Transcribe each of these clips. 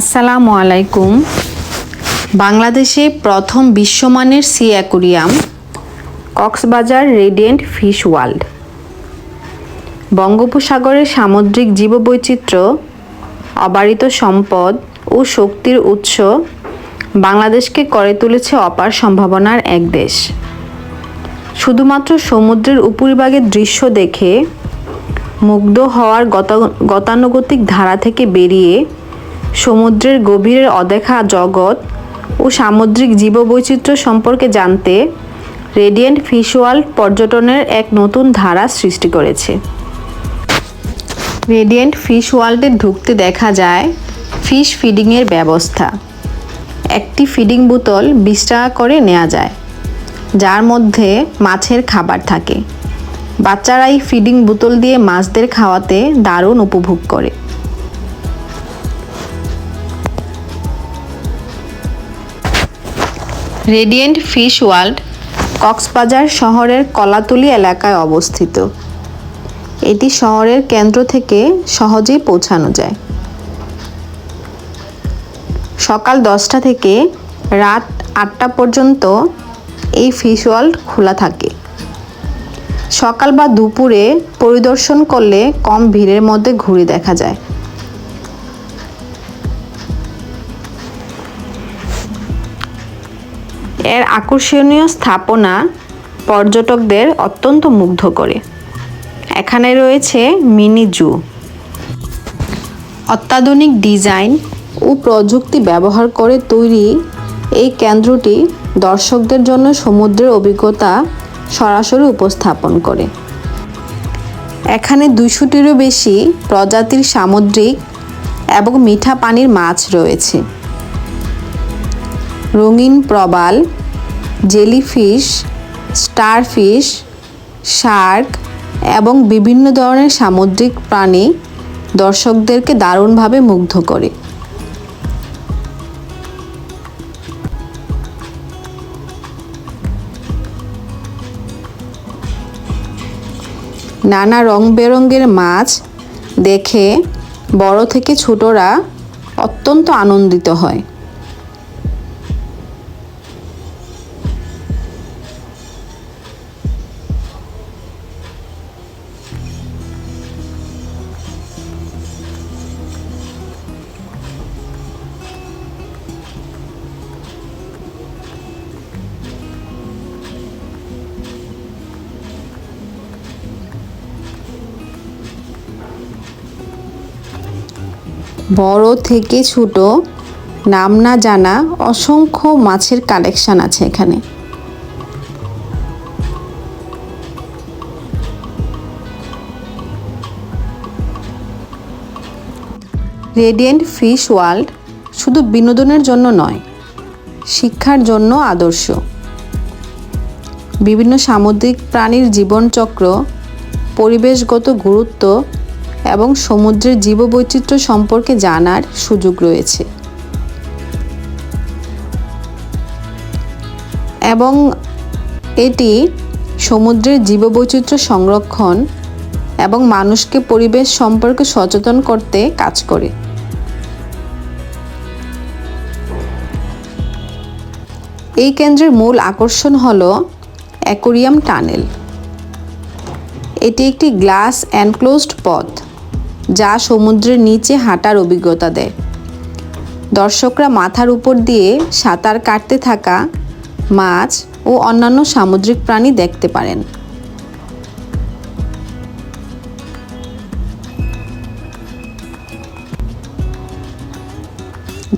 আসসালামু আলাইকুম। বাংলাদেশে প্রথম বিশ্বমানের C aquarium, Cox's Bazar radiant fish world. বঙ্গোপসাগরের সামুদ্রিক জীববৈচিত্র্য, অবারিত সম্পদ ও শক্তির উৎস বাংলাদেশকে করে তুলেছে অপার সম্ভাবনার এক দেশ। শুধুমাত্র সমুদ্রের উপরিভাগের দৃশ্য দেখে মুগ্ধ হওয়ার গতা- গতানুগতিক ধারা থেকে বেরিয়ে সমুদ্রের গভীরের অদেখা জগৎ ও সামুদ্রিক জীববৈচিত্র্য সম্পর্কে জানতে রেডিয়েন্ট ফিশ ওয়ার্ল্ড পর্যটনের এক নতুন ধারা সৃষ্টি করেছে। রেডিয়েন্ট ফিশ ওয়ার্ল্ডে ঢুকতে দেখা যায় ফিশ ফিডিংয়ের ব্যবস্থা। একটি ফিডিং বোতল বিশ টাকা করে নেওয়া যায়, যার মধ্যে মাছের খাবার থাকে। বাচ্চারা এই ফিডিং বোতল দিয়ে মাছদের খাওয়াতে দারুণ উপভোগ করে। রেডিয়েন্ট ফিশ ওয়ার্ল্ড কক্সবাজার শহরের কলাতলি এলাকায় অবস্থিত। এটি শহরের কেন্দ্র থেকে সহজেই পৌঁছানো যায়। সকাল দশটা থেকে রাত আটটা পর্যন্ত এই ফিশ ওয়ার্ল্ড খোলা থাকে। সকাল বা দুপুরে পরিদর্শন করলে কম ভিড়ের মধ্যে ঘুরে দেখা যায়। এর আকর্ষণীয় স্থাপনা পর্যটকদের অত্যন্ত মুগ্ধ করে। এখানে রয়েছে মিনি জু। অত্যাধুনিক ডিজাইন ও প্রযুক্তি ব্যবহার করে তৈরি এই কেন্দ্রটি দর্শকদের জন্য সমুদ্রের অভিজ্ঞতা সরাসরি উপস্থাপন করে। এখানে দুইশোটিরও বেশি প্রজাতির সামুদ্রিক এবং মিঠা পানির মাছ রয়েছে। রঙিন প্রবাল জেলিফিশ, স্টারফিশ, শার্ক এবং বিভিন্ন ধরনের সামুদ্রিক প্রাণী দর্শকদেরকে দারুণভাবে মুগ্ধ করে। নানা রং বেরঙের মাছ দেখে বড় থেকে ছোটরা অত্যন্ত আনন্দিত হয়। বড় থেকে ছোট, নাম না জানা অসংখ্য মাছের কালেকশন আছে এখানে। রেডিয়েন্ট ফিশ ওয়ার্ল্ড শুধু বিনোদনের জন্য নয়, শিক্ষার জন্য আদর্শ। বিভিন্ন সামুদ্রিক প্রাণীর জীবনচক্র, পরিবেশগত গুরুত্ব এবং সমুদ্রের জীববৈচিত্র্য সম্পর্কে জানার সুযোগ রয়েছে। এবং এটি সমুদ্রের জীববৈচিত্র্য সংরক্ষণ এবং মানুষকে পরিবেশ সম্পর্কে সচেতন করতে কাজ করে। এই কেন্দ্রের মূল আকর্ষণ হল অ্যাকোরিয়াম টানেল। এটি একটি গ্লাস এনক্লোজড পথ। যা সমুদ্রের নিচে হাঁটার অভিজ্ঞতা দেয়। দর্শকরা মাথার উপর দিয়ে সাঁতার কাটতে থাকা মাছ ও অন্যান্য সামুদ্রিক প্রাণী দেখতে পারেন।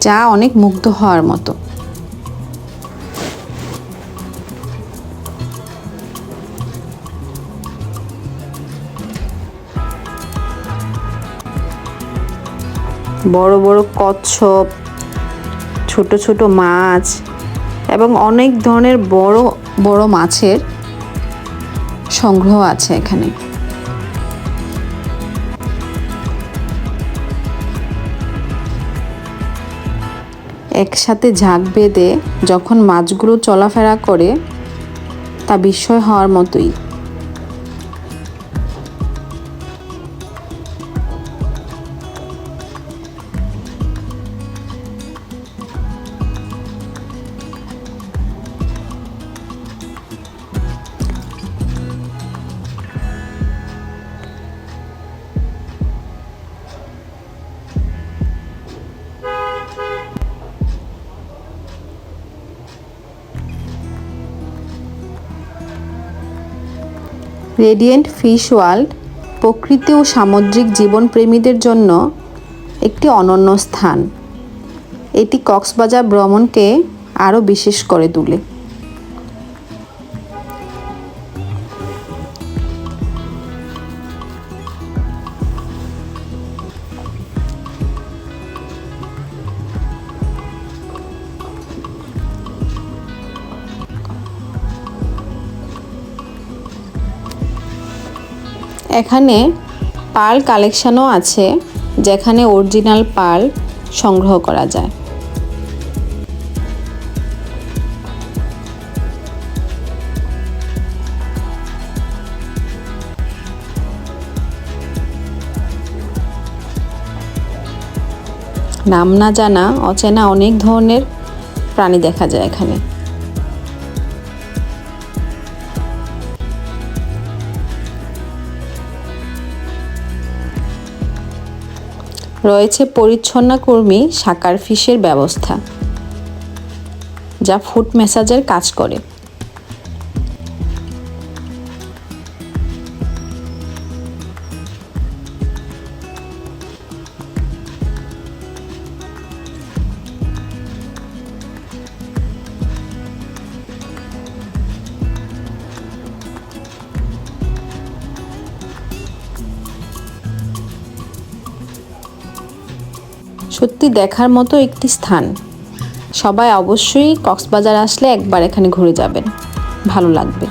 যা অনেক মুগ্ধ হওয়ার মতো। বড় বড় কচ্ছপ, ছোট ছোট মাছ এবং অনেক ধরনের বড় বড় মাছের সংগ্রহ আছে এখানে। একসাথে ঝাঁক বেঁধে যখন মাছগুলো চলাফেরা করে, তা বিস্ময় হওয়ার মতোই। রেডিয়েন্ট ফিশ ওয়ার্ল্ড প্রকৃতি ও সামুদ্রিক জীবনপ্রেমীদের জন্য একটি অনন্য স্থান। এটি কক্সবাজার ভ্রমণকে আরও বিশেষ করে তোলে। এখানে পার্ল কালেকশানও আছে যেখানে অরিজিনাল পার্ল সংগ্রহ করা যায়। নাম না জানা, অচেনা অনেক ধরনের প্রাণী দেখা যায় এখানে। রয়েছে পরিচ্ছন্ন কর্মী সাকার ফিশের ব্যবস্থা যা ফুট ম্যাসাজের কাজ করে। সত্যি দেখার মতো একটি স্থান। সবাই অবশ্যই কক্সবাজার আসলে একবার এখানে ঘুরে যাবেন। ভালো লাগবে।